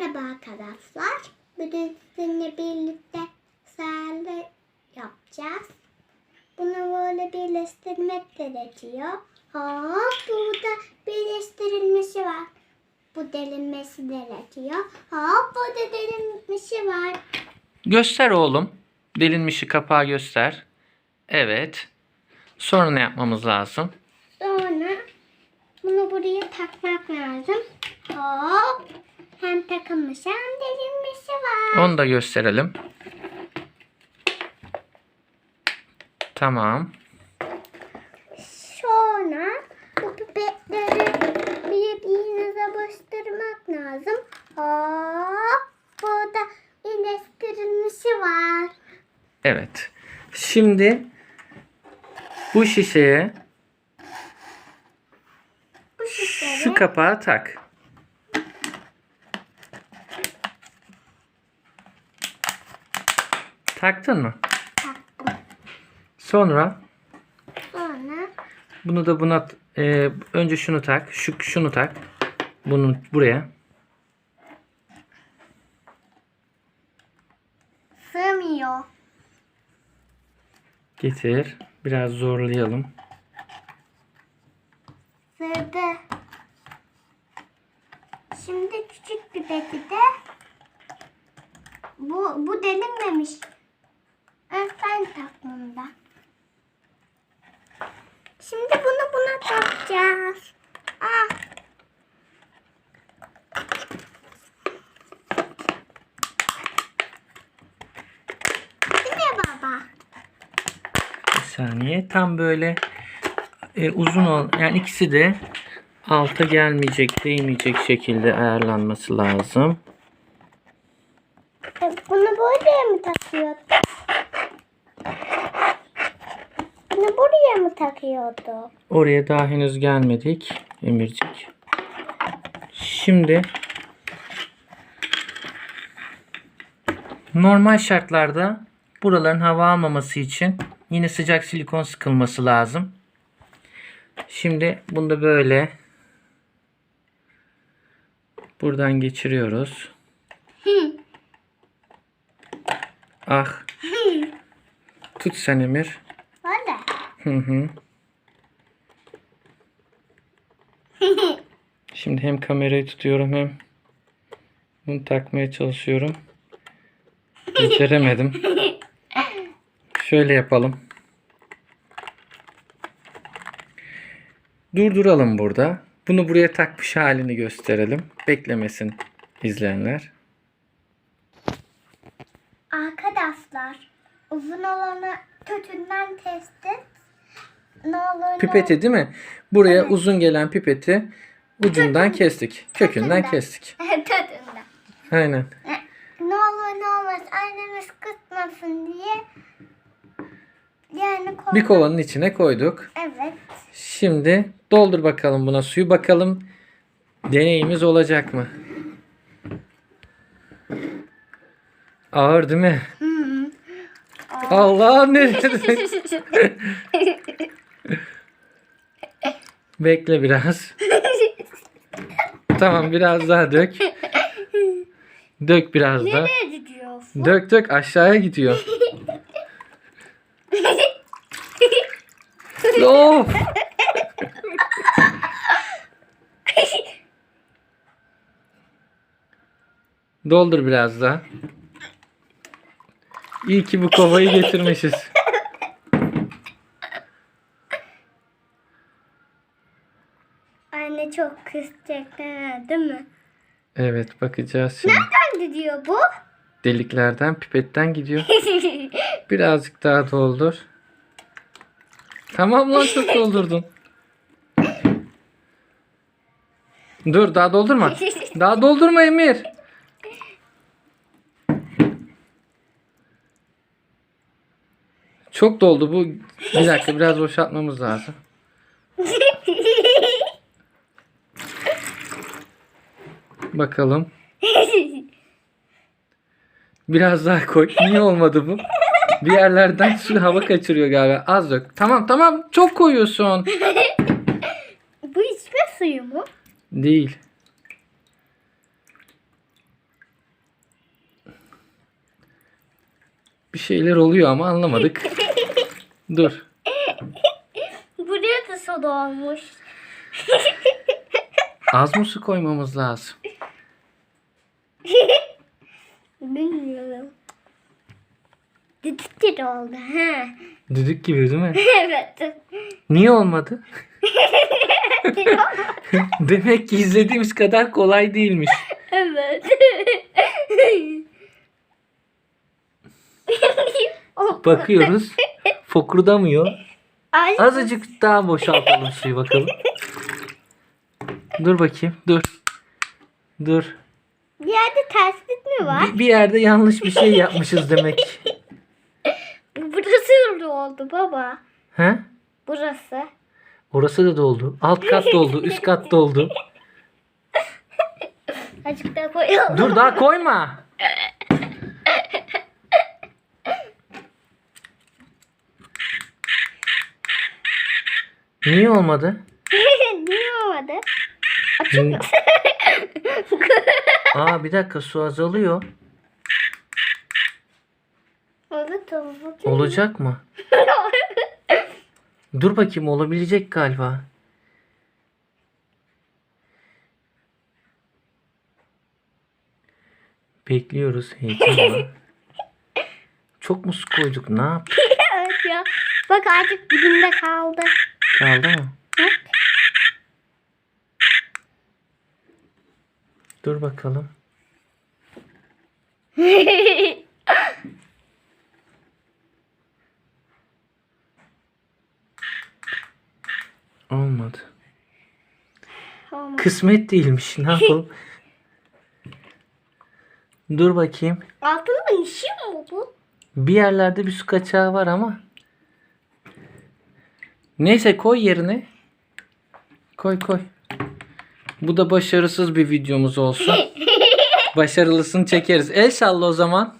Merhaba arkadaşlar. Bugün sizinle birlikte sağlı yapacağız. Bunu böyle birleştirmek gerekiyor. Hop burada birleştirilmesi var. Bu delinmesi gerekiyor. Hop burada delinmesi var. Göster oğlum. Delinmişi kapağı göster. Evet. Sonra ne yapmamız lazım? Sonra bunu buraya takmak lazım. Hop. Hem takılmış hem delinmesi var. Onu da gösterelim. Tamam. Sonra bu pipetleri birbirinize bastırmak lazım. Hop. Burada iyileştirilmişi var. Evet. Şimdi bu şişeye şu kapağı tak. Taktın mı? taktım. Sonra Sonra bunu da buna e, önce şunu tak. Şu şunu tak. Bunun buraya. sığmıyor. Getir. Biraz zorlayalım. Sığdı. Şimdi küçük pipeti de bu, bu delinmemiş. Ön ben takmam da. Şimdi bunu buna takacağız. Ah. Değil mi baba? Bir saniye. Tam böyle e, uzun ol. Yani ikisi de alta gelmeyecek, değmeyecek şekilde ayarlanması lazım. E, Bunu buraya mı takıyordu? Bunu buraya mı takıyordu? Oraya daha henüz gelmedik Emircik. Şimdi normal şartlarda buraların hava almaması için yine sıcak silikon sıkılması lazım. Şimdi bunu da böyle buradan geçiriyoruz. Ah. Tut sen Emir. Öyle. Hı hı. Şimdi hem kamerayı tutuyorum hem bunu takmaya çalışıyorum. Beceremedim. Şöyle yapalım. Durduralım burada. Bunu buraya takmış halini gösterelim. Beklemesin izleyenler. Arkadaşlar uzun olanı kötünden testin. Ne olur ne Pipeti değil mi? Buraya uzun gelen pipeti ucundan kestik. Kökünden Kökünden. kestik. kötünden. Aynen. Ne olur ne olmaz annemiz kızmasın diye. Yani kol- Bir kovanın içine koyduk. Evet. Şimdi doldur bakalım buna suyu bakalım deneyimiz olacak mı? Ağır değil mi? Allah ne? Bekle biraz. Tamam biraz daha dök. Dök biraz daha. Nereye gidiyorsun? Dök dök aşağıya gidiyor. of. Doldur biraz daha. İyi ki bu kovayı getirmişiz. Anne çok kızacak ha, değil mi? Evet bakacağız şimdi. Nereden gidiyor bu? Deliklerden pipetten gidiyor. Birazcık daha doldur. Tamam lan çok doldurdun. Dur daha doldurma. Daha doldurma Emir. Çok doldu bu. Bir dakika biraz boşaltmamız lazım. Bakalım. Biraz daha koy. Niye olmadı bu? bir yerlerden su hava kaçırıyor galiba. Az dök. Tamam tamam çok koyuyorsun. Bu içme suyu mu? Değil. Bir şeyler oluyor ama anlamadık. Dur. Buraya da soda olmuş. Az mı su koymamız lazım? Bilmiyorum. Dıdıtır oldu. Ha. Düdük gibi değil mi? evet. Niye olmadı? Demek ki izlediğimiz kadar kolay değilmiş. evet. Bakıyoruz. Fokurdamıyor. Ay, Azıcık daha boşaltalım suyu bakalım. Dur bakayım. Dur. Dur. bir yerde terslik mi var? Bir, bir yerde yanlış bir şey yapmışız demek. Öyle oldu baba. He? Burası. Orası da doldu. Alt kat doldu. Üst kat doldu. Azıcık daha koyalım. Dur daha koyma. Niye olmadı? Niye olmadı? Hı. Aa bir dakika su azalıyor. Olacak mı? Dur bakayım olabilecek galiba. Bekliyoruz heyecanla. Çok mu su koyduk? Ne yaptık? evet ya. Bak artık dibinde kaldı. Kaldı mı? Bak. Dur bakalım. Olmadı. Olmadı. Kısmet değilmiş. Ne yapalım? Dur bakayım. Altında işi mi bu? Bir yerlerde bir su kaçağı var ama. Neyse koy yerine. Koy koy. Bu da başarısız bir videomuz olsun. Başarılısını çekeriz. El salla o zaman.